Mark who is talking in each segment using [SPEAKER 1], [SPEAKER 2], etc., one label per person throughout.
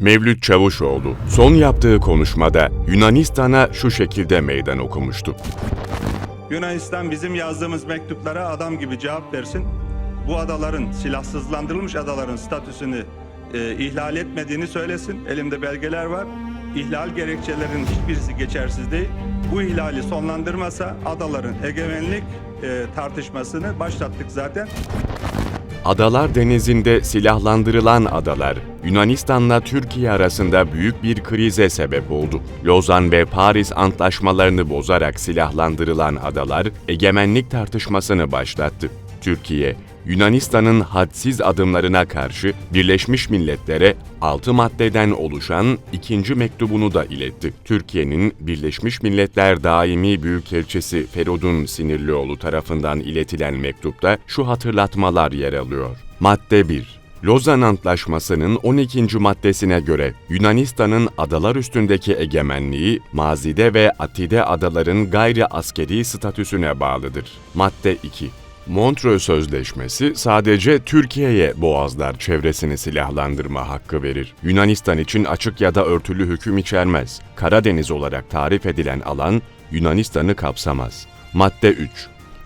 [SPEAKER 1] Mevlüt Çavuşoğlu son yaptığı konuşmada Yunanistan'a şu şekilde meydan okumuştu.
[SPEAKER 2] Yunanistan bizim yazdığımız mektuplara adam gibi cevap versin. Bu adaların silahsızlandırılmış adaların statüsünü e, ihlal etmediğini söylesin. Elimde belgeler var. İhlal gerekçelerinin hiçbirisi geçersiz değil. Bu ihlali sonlandırmasa adaların egemenlik e, tartışmasını başlattık zaten.
[SPEAKER 1] Adalar Denizi'nde silahlandırılan adalar, Yunanistan'la Türkiye arasında büyük bir krize sebep oldu. Lozan ve Paris antlaşmalarını bozarak silahlandırılan adalar, egemenlik tartışmasını başlattı. Türkiye, Yunanistan'ın hadsiz adımlarına karşı Birleşmiş Milletler'e 6 maddeden oluşan ikinci mektubunu da iletti. Türkiye'nin Birleşmiş Milletler Daimi Büyükelçisi Feridun Sinirlioğlu tarafından iletilen mektupta şu hatırlatmalar yer alıyor. Madde 1. Lozan Antlaşması'nın 12. maddesine göre Yunanistan'ın adalar üstündeki egemenliği mazide ve atide adaların gayri askeri statüsüne bağlıdır. Madde 2. Montreux Sözleşmesi sadece Türkiye'ye boğazlar çevresini silahlandırma hakkı verir. Yunanistan için açık ya da örtülü hüküm içermez. Karadeniz olarak tarif edilen alan Yunanistan'ı kapsamaz. Madde 3.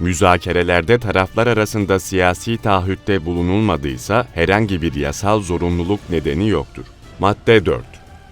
[SPEAKER 1] Müzakerelerde taraflar arasında siyasi taahhütte bulunulmadıysa herhangi bir yasal zorunluluk nedeni yoktur. Madde 4.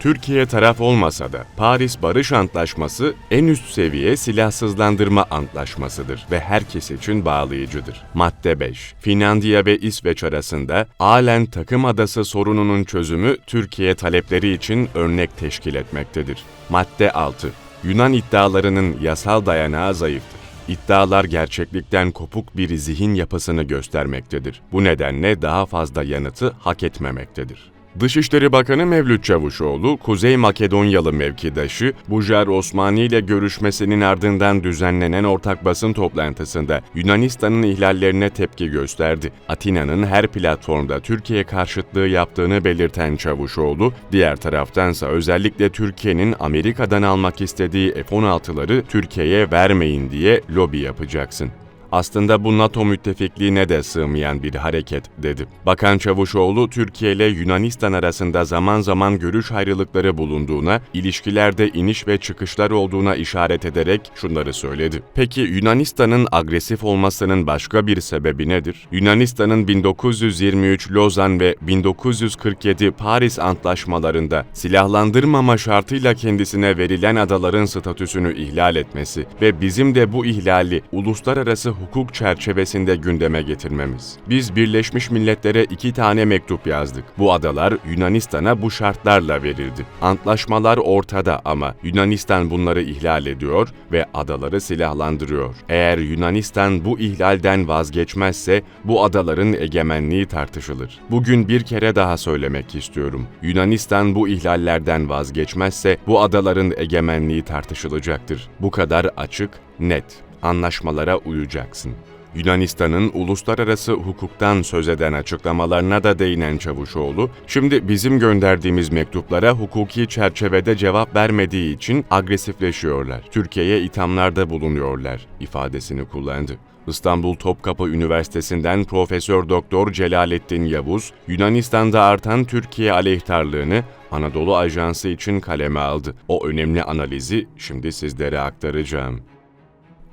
[SPEAKER 1] Türkiye taraf olmasa da Paris Barış Antlaşması en üst seviye silahsızlandırma antlaşmasıdır ve herkes için bağlayıcıdır. Madde 5. Finlandiya ve İsveç arasında Alen takım adası sorununun çözümü Türkiye talepleri için örnek teşkil etmektedir. Madde 6. Yunan iddialarının yasal dayanağı zayıftır. İddialar gerçeklikten kopuk bir zihin yapısını göstermektedir. Bu nedenle daha fazla yanıtı hak etmemektedir. Dışişleri Bakanı Mevlüt Çavuşoğlu, Kuzey Makedonyalı mevkidaşı Bujar Osmani ile görüşmesinin ardından düzenlenen ortak basın toplantısında Yunanistan'ın ihlallerine tepki gösterdi. Atina'nın her platformda Türkiye karşıtlığı yaptığını belirten Çavuşoğlu, diğer taraftansa özellikle Türkiye'nin Amerika'dan almak istediği F-16'ları Türkiye'ye vermeyin diye lobi yapacaksın. Aslında bu NATO müttefikliğine de sığmayan bir hareket, dedi. Bakan Çavuşoğlu, Türkiye ile Yunanistan arasında zaman zaman görüş ayrılıkları bulunduğuna, ilişkilerde iniş ve çıkışlar olduğuna işaret ederek şunları söyledi. Peki Yunanistan'ın agresif olmasının başka bir sebebi nedir? Yunanistan'ın 1923 Lozan ve 1947 Paris antlaşmalarında silahlandırmama şartıyla kendisine verilen adaların statüsünü ihlal etmesi ve bizim de bu ihlali uluslararası hukuk çerçevesinde gündeme getirmemiz. Biz Birleşmiş Milletler'e iki tane mektup yazdık. Bu adalar Yunanistan'a bu şartlarla verildi. Antlaşmalar ortada ama Yunanistan bunları ihlal ediyor ve adaları silahlandırıyor. Eğer Yunanistan bu ihlalden vazgeçmezse bu adaların egemenliği tartışılır. Bugün bir kere daha söylemek istiyorum. Yunanistan bu ihlallerden vazgeçmezse bu adaların egemenliği tartışılacaktır. Bu kadar açık, net anlaşmalara uyacaksın. Yunanistan'ın uluslararası hukuktan söz eden açıklamalarına da değinen Çavuşoğlu, şimdi bizim gönderdiğimiz mektuplara hukuki çerçevede cevap vermediği için agresifleşiyorlar. Türkiye'ye ithamlarda bulunuyorlar ifadesini kullandı. İstanbul Topkapı Üniversitesi'nden Profesör Doktor Celalettin Yavuz, Yunanistan'da artan Türkiye aleyhtarlığını Anadolu Ajansı için kaleme aldı. O önemli analizi şimdi sizlere aktaracağım.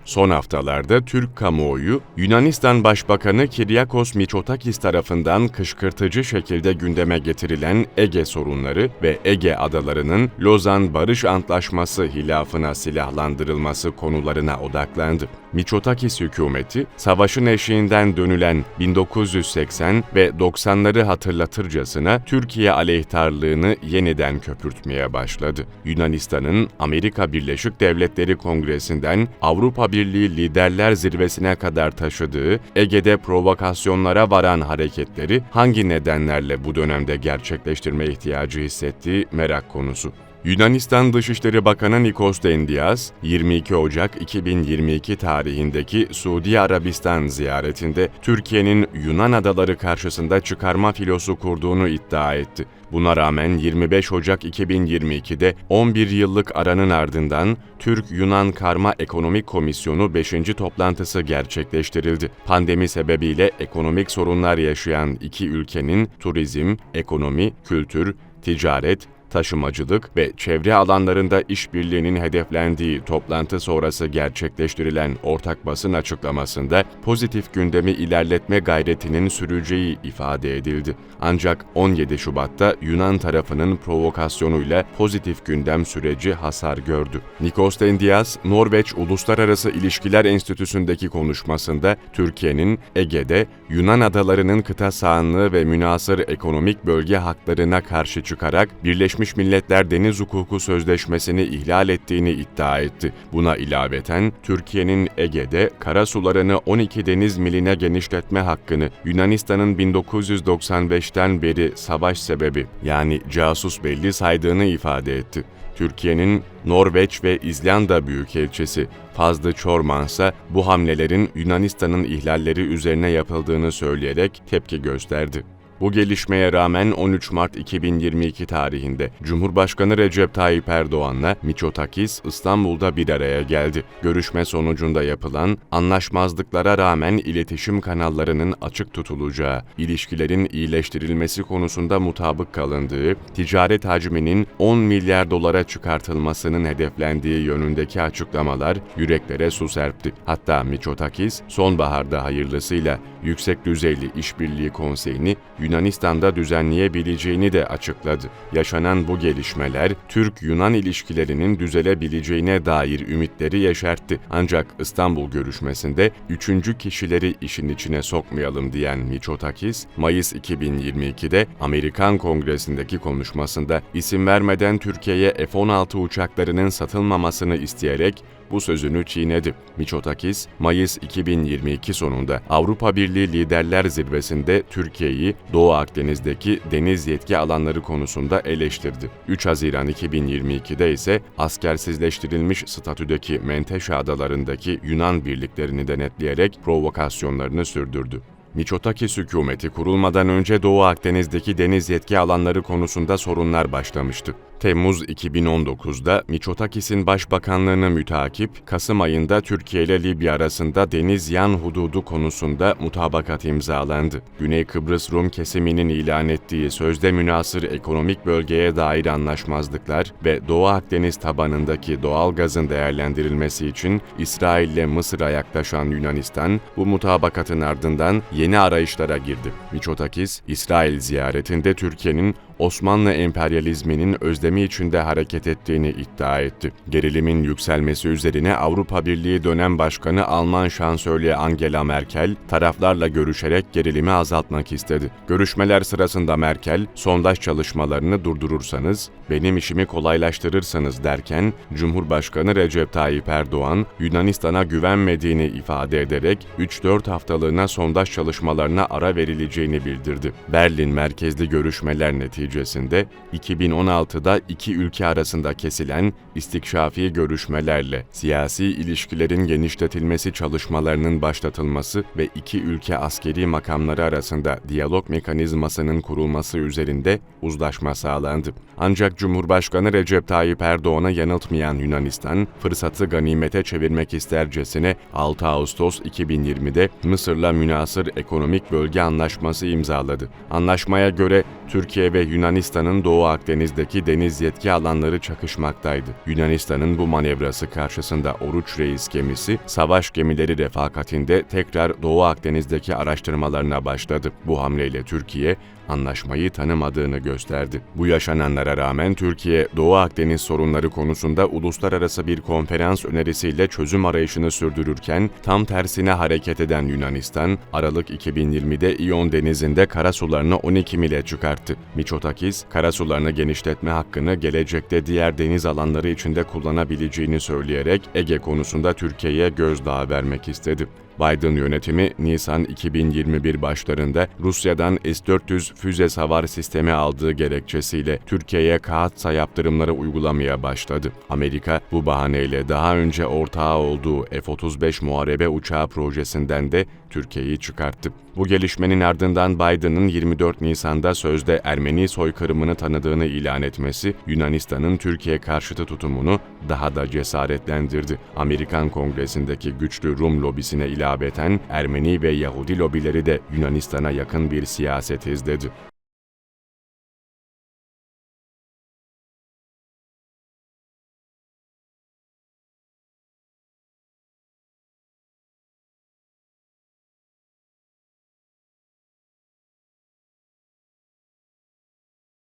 [SPEAKER 1] Son haftalarda Türk kamuoyu, Yunanistan Başbakanı Kiryakos Mitsotakis tarafından kışkırtıcı şekilde gündeme getirilen Ege sorunları ve Ege adalarının Lozan Barış Antlaşması hilafına silahlandırılması konularına odaklandı. Mitsotakis hükümeti, savaşın eşiğinden dönülen 1980 ve 90'ları hatırlatırcasına Türkiye aleyhtarlığını yeniden köpürtmeye başladı. Yunanistan'ın Amerika Birleşik Devletleri Kongresi'nden Avrupa Birliği Liderler Zirvesi'ne kadar taşıdığı Ege'de provokasyonlara varan hareketleri hangi nedenlerle bu dönemde gerçekleştirme ihtiyacı hissettiği merak konusu. Yunanistan Dışişleri Bakanı Nikos Dendias, 22 Ocak 2022 tarihindeki Suudi Arabistan ziyaretinde Türkiye'nin Yunan adaları karşısında çıkarma filosu kurduğunu iddia etti. Buna rağmen 25 Ocak 2022'de 11 yıllık aranın ardından Türk-Yunan Karma Ekonomik Komisyonu 5. toplantısı gerçekleştirildi. Pandemi sebebiyle ekonomik sorunlar yaşayan iki ülkenin turizm, ekonomi, kültür, ticaret, taşımacılık ve çevre alanlarında işbirliğinin hedeflendiği toplantı sonrası gerçekleştirilen ortak basın açıklamasında pozitif gündemi ilerletme gayretinin süreceği ifade edildi. Ancak 17 Şubat'ta Yunan tarafının provokasyonuyla pozitif gündem süreci hasar gördü. Nikos Dendias, Norveç Uluslararası İlişkiler Enstitüsü'ndeki konuşmasında Türkiye'nin Ege'de Yunan adalarının kıta sahanlığı ve münasır ekonomik bölge haklarına karşı çıkarak Birleşmiş Milletler Deniz Hukuku Sözleşmesi'ni ihlal ettiğini iddia etti. Buna ilaveten Türkiye'nin Ege'de karasularını 12 deniz miline genişletme hakkını Yunanistan'ın 1995'ten beri savaş sebebi yani casus belli saydığını ifade etti. Türkiye'nin Norveç ve İzlanda Büyükelçisi Fazlı Çorman ise bu hamlelerin Yunanistan'ın ihlalleri üzerine yapıldığını söyleyerek tepki gösterdi. Bu gelişmeye rağmen 13 Mart 2022 tarihinde Cumhurbaşkanı Recep Tayyip Erdoğan'la Miçotakis İstanbul'da bir araya geldi. Görüşme sonucunda yapılan anlaşmazlıklara rağmen iletişim kanallarının açık tutulacağı, ilişkilerin iyileştirilmesi konusunda mutabık kalındığı, ticaret hacminin 10 milyar dolara çıkartılmasının hedeflendiği yönündeki açıklamalar yüreklere su serpti. Hatta Miçotakis sonbaharda hayırlısıyla Yüksek Düzeyli İşbirliği Konseyi'ni Yunanistan'da düzenleyebileceğini de açıkladı. Yaşanan bu gelişmeler Türk-Yunan ilişkilerinin düzelebileceğine dair ümitleri yeşertti. Ancak İstanbul görüşmesinde üçüncü kişileri işin içine sokmayalım diyen Miçotakis, Mayıs 2022'de Amerikan Kongresi'ndeki konuşmasında isim vermeden Türkiye'ye F-16 uçaklarının satılmamasını isteyerek bu sözünü çiğnedi. Miçotakis, Mayıs 2022 sonunda Avrupa Birliği Liderler Zirvesi'nde Türkiye'yi Doğu Akdeniz'deki deniz yetki alanları konusunda eleştirdi. 3 Haziran 2022'de ise askersizleştirilmiş statüdeki Menteşe adalarındaki Yunan birliklerini denetleyerek provokasyonlarını sürdürdü. Miçotakis hükümeti kurulmadan önce Doğu Akdeniz'deki deniz yetki alanları konusunda sorunlar başlamıştı. Temmuz 2019'da Miçotakis'in başbakanlığını mütakip, Kasım ayında Türkiye ile Libya arasında deniz yan hududu konusunda mutabakat imzalandı. Güney Kıbrıs Rum kesiminin ilan ettiği sözde münasır ekonomik bölgeye dair anlaşmazlıklar ve Doğu Akdeniz tabanındaki doğal gazın değerlendirilmesi için İsrail ile Mısır'a yaklaşan Yunanistan, bu mutabakatın ardından yeni arayışlara girdi. Miçotakis, İsrail ziyaretinde Türkiye'nin Osmanlı emperyalizminin özlemi içinde hareket ettiğini iddia etti. Gerilimin yükselmesi üzerine Avrupa Birliği dönem başkanı Alman şansölye Angela Merkel taraflarla görüşerek gerilimi azaltmak istedi. Görüşmeler sırasında Merkel, sondaj çalışmalarını durdurursanız, benim işimi kolaylaştırırsanız derken Cumhurbaşkanı Recep Tayyip Erdoğan Yunanistan'a güvenmediğini ifade ederek 3-4 haftalığına sondaj çalışmalarına ara verileceğini bildirdi. Berlin merkezli görüşmeler neticesinde neticesinde 2016'da iki ülke arasında kesilen istikşafi görüşmelerle siyasi ilişkilerin genişletilmesi çalışmalarının başlatılması ve iki ülke askeri makamları arasında diyalog mekanizmasının kurulması üzerinde uzlaşma sağlandı. Ancak Cumhurbaşkanı Recep Tayyip Erdoğan'ı yanıltmayan Yunanistan, fırsatı ganimete çevirmek istercesine 6 Ağustos 2020'de Mısır'la münasır ekonomik bölge anlaşması imzaladı. Anlaşmaya göre Türkiye ve Yunanistan'ın Doğu Akdeniz'deki deniz yetki alanları çakışmaktaydı. Yunanistan'ın bu manevrası karşısında Oruç Reis gemisi, savaş gemileri refakatinde tekrar Doğu Akdeniz'deki araştırmalarına başladı. Bu hamleyle Türkiye, anlaşmayı tanımadığını gösterdi. Bu yaşananlara rağmen Türkiye, Doğu Akdeniz sorunları konusunda uluslararası bir konferans önerisiyle çözüm arayışını sürdürürken, tam tersine hareket eden Yunanistan, Aralık 2020'de İyon Denizi'nde karasularını 12 mile çıkarttı. Miçotakis, karasularını genişletme hakkını gelecekte diğer deniz alanları içinde kullanabileceğini söyleyerek Ege konusunda Türkiye'ye gözdağı vermek istedi. Biden yönetimi Nisan 2021 başlarında Rusya'dan S-400 füze savar sistemi aldığı gerekçesiyle Türkiye'ye kağıtsa yaptırımları uygulamaya başladı. Amerika bu bahaneyle daha önce ortağı olduğu F-35 muharebe uçağı projesinden de Türkiye'yi çıkarttı. Bu gelişmenin ardından Biden'ın 24 Nisan'da sözde Ermeni soykırımını tanıdığını ilan etmesi Yunanistan'ın Türkiye karşıtı tutumunu daha da cesaretlendirdi. Amerikan Kongresi'ndeki güçlü Rum lobisine ilaveten Ermeni ve Yahudi lobileri de Yunanistan'a yakın bir siyaset izledi.